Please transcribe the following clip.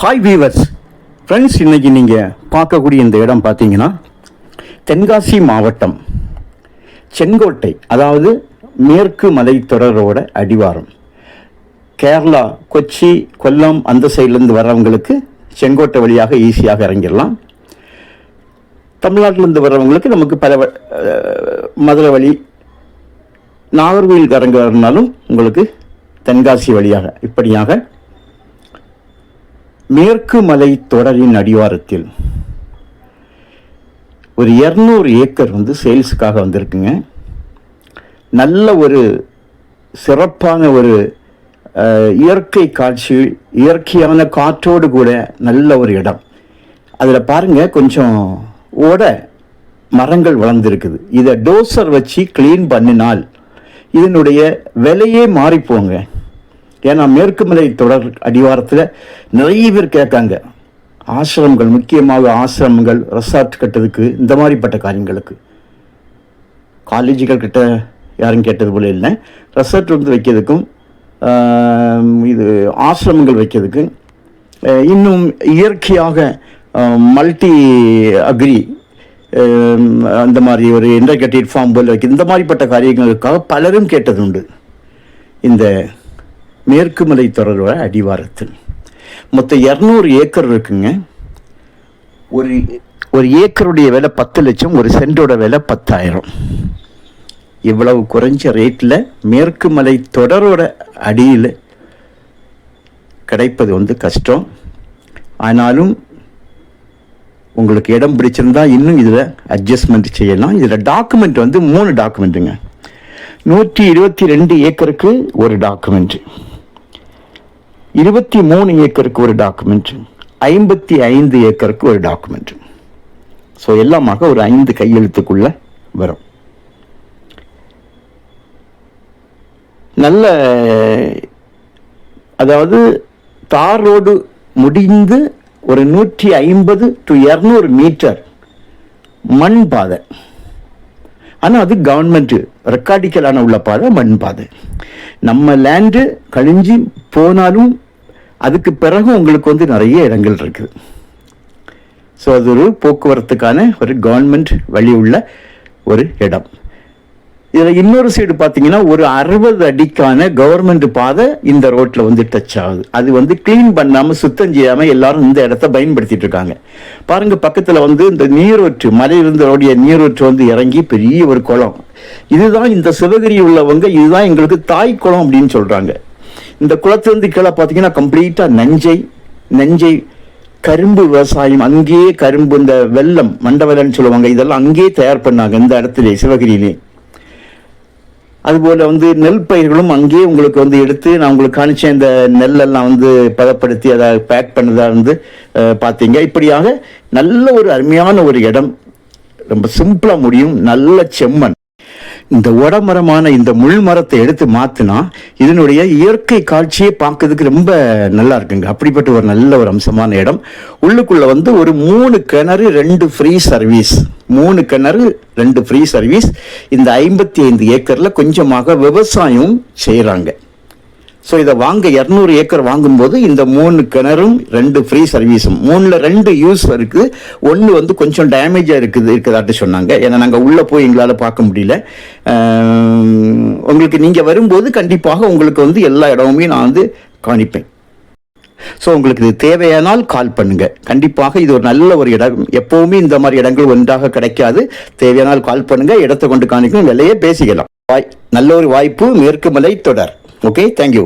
Hi viewers friends இன்றைக்கி நீங்கள் பார்க்கக்கூடிய இந்த இடம் பார்த்தீங்கன்னா தென்காசி மாவட்டம் செங்கோட்டை அதாவது மேற்கு மலைத்தொடரோட அடிவாரம். கேரளா கொச்சி கொல்லம் அந்த சைட்லேருந்து வர்றவங்களுக்கு செங்கோட்டை வழியாக ஈஸியாக இறங்கிடலாம். தமிழ்நாட்டிலேருந்து வர்றவங்களுக்கு நமக்கு பல மதுரை வழி நாகர்கோவில் இறங்க வரனாலும் உங்களுக்கு தென்காசி வழியாக இப்படியாக மேற்கு மலை தொடரின் அடிவாரத்தில் ஒரு இரநூறு ஏக்கர் வந்து சேல்ஸுக்காக வந்திருக்குங்க. நல்ல ஒரு சிறப்பான ஒரு இயற்கை காட்சி இயற்கையான காற்றோடு கூட நல்ல ஒரு இடம். அதில் பாருங்கள் கொஞ்சம் ஓட மரங்கள் வளர்ந்துருக்குது. இதை டோசர் வச்சு க்ளீன் பண்ணினால் இதனுடைய விலையே மாறிப்போங்க. ஏன்னா மேற்கு மலை தொடர் அடிவாரத்தில் நிறைய பேர் கேட்காங்க. ஆசிரமங்கள் முக்கியமாக ஆசிரமங்கள் ரெசார்ட் கட்டுறதுக்கு இந்த மாதிரிப்பட்ட காரியங்களுக்கு. காலேஜுகள் கிட்ட யாரும் கேட்டது போல இல்லை. ரெசார்ட் வந்து வைக்கிறதுக்கும் இது ஆசிரமங்கள் வைக்கிறதுக்கு இன்னும் இயற்கையாக மல்டி அக்ரி அந்த மாதிரி ஒரு இன்டர்கேட்டட் ஃபார்ம் போல் வைக்க இந்த மாதிரிப்பட்ட காரியங்களுக்காக பலரும் கேட்டது உண்டு இந்த மேற்கு மலை தொடரோட அடிவாரத்தில். மொத்தம் இரநூறு ஏக்கர் இருக்குங்க. ஒரு ஒரு ஏக்கருடைய விலை பத்து லட்சம் ஒரு சென்டோட விலை பத்தாயிரம். இவ்வளவு குறைஞ்ச ரேட்டில் மேற்கு மலை தொடரோட அடியில் கிடைப்பது வந்து கஷ்டம். ஆனாலும் உங்களுக்கு இடம் பிடிச்சிருந்தா இன்னும் இதில் அட்ஜஸ்ட்மெண்ட் செய்யலாம். இதில் டாக்குமெண்ட் வந்து மூணு டாக்குமெண்ட்டுங்க நூற்றி இருபத்தி ரெண்டு ஏக்கருக்கு ஒரு டாக்குமெண்ட்டு இருபத்தி மூணு ஏக்கருக்கு ஒரு டாக்குமெண்ட் ஐம்பத்தி ஐந்து ஏக்கருக்கு ஒரு டாக்குமெண்ட் ஸோ எல்லாமாக ஒரு ஐந்து கையெழுத்துக்குள்ள வரும். நல்ல அதாவது தார் ரோடு முடிந்து ஒரு நூற்றி ஐம்பது டு இரநூறு மீட்டர் மண் பாதை. ஆனால் அது கவர்மெண்ட்டு ரெக்கார்டிக்கலான உள்ள பாதை மண் பாதை. நம்ம லேண்டு கழிஞ்சு போனாலும் அதுக்கு பிறகு உங்களுக்கு வந்து நிறைய இடங்கள் இருக்குது ஸோ அது ஒரு போக்குவரத்துக்கான ஒரு கவர்மெண்ட் வழி உள்ள ஒரு இடம். இதில் இன்னொரு சைடு பார்த்தீங்கன்னா ஒரு அறுபது அடிக்கான கவர்மெண்ட் பாதை இந்த ரோட்டில் வந்து டச் ஆகுது. அது வந்து க்ளீன் பண்ணாமல் சுத்தம் செய்யாமல் எல்லாரும் இந்த இடத்த பயன்படுத்திட்டு இருக்காங்க. பாருங்கள் பக்கத்தில் வந்து இந்த நீரூற்று மலையிலிருந்து நீரூற்று வந்து இறங்கி பெரிய ஒரு குளம். இதுதான் இந்த சிவகிரி உள்ளவங்க இதுதான் எங்களுக்கு தாய் குளம் அப்படின்னு சொல்கிறாங்க இந்த குளத்திலிருந்து கீழே பார்த்தீங்கன்னா கம்ப்ளீட்டாக நஞ்சை நஞ்சை கரும்பு விவசாயம் அங்கேயே கரும்பு இந்த வெல்லம் மண்டவெல்லன்னு சொல்லுவாங்க இதெல்லாம் அங்கேயே தயார் பண்ணாங்க இந்த இடத்துல சிவகிரியிலே. அதுபோல் வந்து நெல் பயிர்களும் அங்கேயே உங்களுக்கு வந்து எடுத்து நான் உங்களுக்கு காணிச்சேன் இந்த நெல்லெல்லாம் வந்து பதப்படுத்தி அதை பேக் பண்ணதாக வந்து பார்த்தீங்க. இப்படியாக நல்ல ஒரு அருமையான ஒரு இடம். ரொம்ப சிம்பிளாக முடியும். நல்ல செம்மண். இந்த உடமரமான இந்த முள் மரத்தை எடுத்து மாத்தினா இதனுடைய இயற்கை காட்சியை பார்க்கறதுக்கு ரொம்ப நல்லா இருக்குங்க. அப்படிப்பட்ட ஒரு நல்ல ஒரு அம்சமான இடம். உள்ளுக்குள்ள வந்து ஒரு மூணு கிணறு ரெண்டு ஃப்ரீ சர்வீஸ் மூணு கிணறு ரெண்டு ஃப்ரீ சர்வீஸ் இந்த ஐம்பத்தி ஐந்து ஏக்கரில் கொஞ்சமாக விவசாயம் செய்கிறாங்க ஸோ இதை வாங்க இரநூறு ஏக்கர் வாங்கும்போது இந்த மூணு கிணறும் ரெண்டு ஃப்ரீ சர்வீஸும் மூணில் ரெண்டு யூஸ் இருக்குது. ஒன்று வந்து கொஞ்சம் டேமேஜாக இருக்குது இருக்கிறதாட்டு சொன்னாங்க. ஏன்னா நாங்கள் உள்ளே போய் எங்களால் பார்க்க முடியல. உங்களுக்கு நீங்கள் வரும்போது கண்டிப்பாக உங்களுக்கு வந்து எல்லா இடமுமே நான் வந்து காணிப்பேன். ஸோ உங்களுக்கு இது தேவையானால் கால் பண்ணுங்க. கண்டிப்பாக இது ஒரு நல்ல ஒரு இடம். எப்பவுமே இந்த மாதிரி இடங்கள் ஒன்றாக கிடைக்காது. தேவையானால் கால் பண்ணுங்க. இடத்தை கொண்டு காணிக்கணும். விலையே பேசிக்கலாம். வாய் நல்ல ஒரு வாய்ப்பு. மேற்கு மலை தொடர். Okay thank